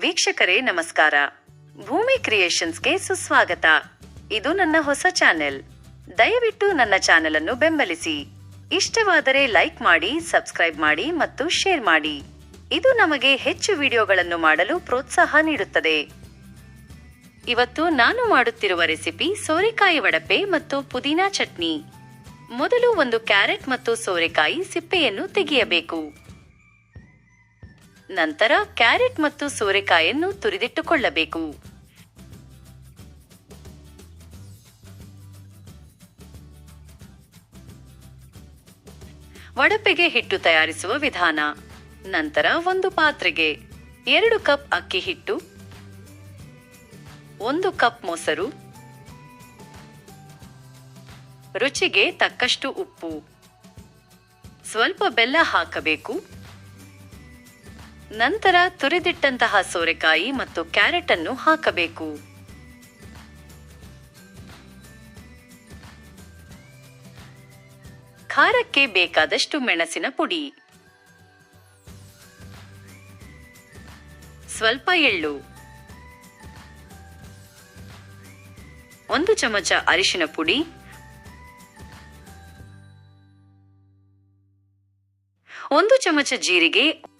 ವೀಕ್ಷಕರೇ, ನಮಸ್ಕಾರ. ಭೂಮಿ ಕ್ರಿಯೇಷನ್ಸ್ಗೆ ಸುಸ್ವಾಗತ. ಇದು ನನ್ನ ಹೊಸ ಚಾನೆಲ್. ದಯವಿಟ್ಟು ನನ್ನ ಚಾನೆಲ್ ಅನ್ನು ಬೆಂಬಲಿಸಿ. ಇಷ್ಟವಾದರೆ ಲೈಕ್ ಮಾಡಿ, ಸಬ್ಸ್ಕ್ರೈಬ್ ಮಾಡಿ ಮತ್ತು ಶೇರ್ ಮಾಡಿ. ಇದು ನಮಗೆ ಹೆಚ್ಚು ವಿಡಿಯೋಗಳನ್ನು ಮಾಡಲು ಪ್ರೋತ್ಸಾಹ ನೀಡುತ್ತದೆ. ಇವತ್ತು ನಾನು ಮಾಡುತ್ತಿರುವ ರೆಸಿಪಿ ಸೋರೆಕಾಯಿ ವಡಪೆ ಮತ್ತು ಪುದೀನಾ ಚಟ್ನಿ. ಮೊದಲು ಒಂದು ಕ್ಯಾರೆಟ್ ಮತ್ತು ಸೋರೆಕಾಯಿ ಸಿಪ್ಪೆಯನ್ನು ತೆಗೆಯಬೇಕು. ನಂತರ ಕ್ಯಾರೆಟ್ ಮತ್ತು ಸೋರೆಕಾಯನ್ನು ತುರಿದಿಟ್ಟುಕೊಳ್ಳಬೇಕು. ವಡಪೆಗೆ ಹಿಟ್ಟು ತಯಾರಿಸುವ ವಿಧಾನ. ನಂತರ ಒಂದು ಪಾತ್ರೆಗೆ ಎರಡು ಕಪ್ ಅಕ್ಕಿ ಹಿಟ್ಟು, ಒಂದು ಕಪ್ ಮೊಸರು, ರುಚಿಗೆ ತಕ್ಕಷ್ಟು ಉಪ್ಪು. ಸ್ವಲ್ಪ ಬೆಲ್ಲ ಹಾಕಬೇಕು. ನಂತರ ತುರಿದಿಟ್ಟಂತಹ ಸೋರೆಕಾಯಿ ಮತ್ತು ಕ್ಯಾರೆಟ್ ಅನ್ನು ಹಾಕಬೇಕು. ಖಾರಕ್ಕೆ ಬೇಕಾದಷ್ಟು ಮೆಣಸಿನ ಪುಡಿ. ಸ್ವಲ್ಪ ಎಳ್ಳು. ಒಂದು ಚಮಚ ಅರಿಶಿನ ಪುಡಿ. ಒಂದು ಚಮಚ ಜೀರಿಗೆ.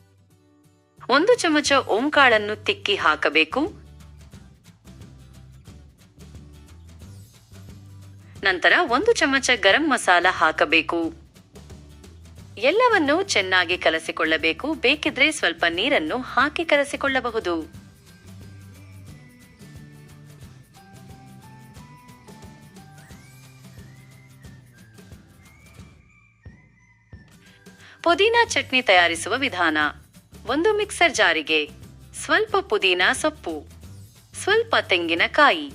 ಒಂದು ಚಮಚ ಓಂಕಾಳನ್ನು ತಿಕ್ಕಿ ಹಾಕಬೇಕು. ನಂತರ ಒಂದು ಚಮಚ ಗರಂ ಮಸಾಲ ಹಾಕಬೇಕು. ಎಲ್ಲವನ್ನು ಚೆನ್ನಾಗಿ ಕಲಸಿಕೊಳ್ಳಬೇಕು. ಬೇಕಿದ್ರೆ ಸ್ವಲ್ಪ ನೀರನ್ನು ಹಾಕಿ ಕಲಸಿಕೊಳ್ಳಬಹುದು. ಪುದೀನಾ ಚಟ್ನಿ ತಯಾರಿಸುವ ವಿಧಾನ. ಒಂದು ಮಿಕ್ಸರ್ ಜಾರಿಗೆ ಸ್ವಲ್ಪ ಪುದೀನ ಸೊಪ್ಪು, ಸ್ವಲ್ಪ ತೆಂಗಿನಕಾಯಿ,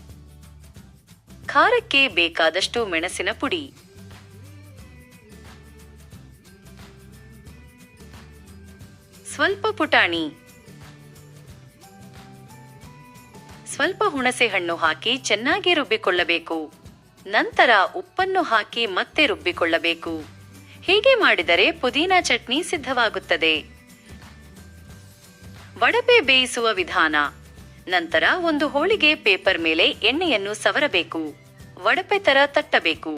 ಖಾರಕ್ಕೆ ಬೇಕಾದಷ್ಟು ಮೆಣಸಿನ ಪುಡಿ. ಸ್ವಲ್ಪ ಪುಟಾಣಿ, ಸ್ವಲ್ಪ ಹುಣಸೆ ಹಣ್ಣು ಹಾಕಿ ಚೆನ್ನಾಗಿ ರುಬ್ಬಿಕೊಳ್ಳಬೇಕು. ನಂತರ ಉಪ್ಪನ್ನು ಹಾಕಿ ಮತ್ತೆ ರುಬ್ಬಿಕೊಳ್ಳಬೇಕು. ಹೀಗೆ ಮಾಡಿದರೆ ಪುದೀನಾ ಚಟ್ನಿ ಸಿದ್ಧವಾಗುತ್ತದೆ. ವಡಪೆ ಬೇಯಿಸುವ ವಿಧಾನ. ನಂತರ ಒಂದು ಹೋಳಿಗೆ ಪೇಪರ್ ಮೇಲೆ ಎಣ್ಣೆಯನ್ನು ಸವರಬೇಕು. ವಡಪೆ ತರ ತಟ್ಟಬೇಕು.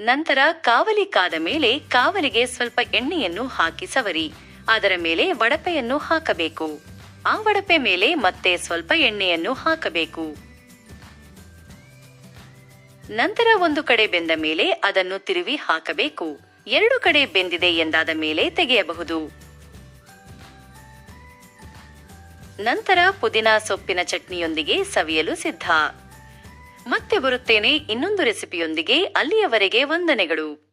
ನಂತರ ಕಾವಲಿ ಕಾದ ಮೇಲೆ ಕಾವಲಿಗೆ ಸ್ವಲ್ಪ ಎಣ್ಣೆಯನ್ನು ಹಾಕಿ ಸವರಿ. ಅದರ ಮೇಲೆ ವಡಪೆಯನ್ನು ಹಾಕಬೇಕು. ಆ ವಡಪೆ ಮೇಲೆ ಮತ್ತೆ ಸ್ವಲ್ಪ ಎಣ್ಣೆಯನ್ನು ಹಾಕಬೇಕು. ನಂತರ ಒಂದು ಕಡೆ ಬೆಂದ ಮೇಲೆ ಅದನ್ನು ತಿರುವಿ ಹಾಕಬೇಕು. ಎರಡು ಕಡೆ ಬೆಂದಿದೆ ಎಂದಾದ ಮೇಲೆ ತೆಗೆಯಬಹುದು. ನಂತರ ಪುದೀನಾ ಸೊಪ್ಪಿನ ಚಟ್ನಿಯೊಂದಿಗೆ ಸವಿಯಲು ಸಿದ್ಧ. ಮತ್ತೆ ಬರುತ್ತೇನೆ ಇನ್ನೊಂದು ರೆಸಿಪಿಯೊಂದಿಗೆ ಅಲ್ಲಿಯವರೆಗೆ ವಂದನೆಗಳು.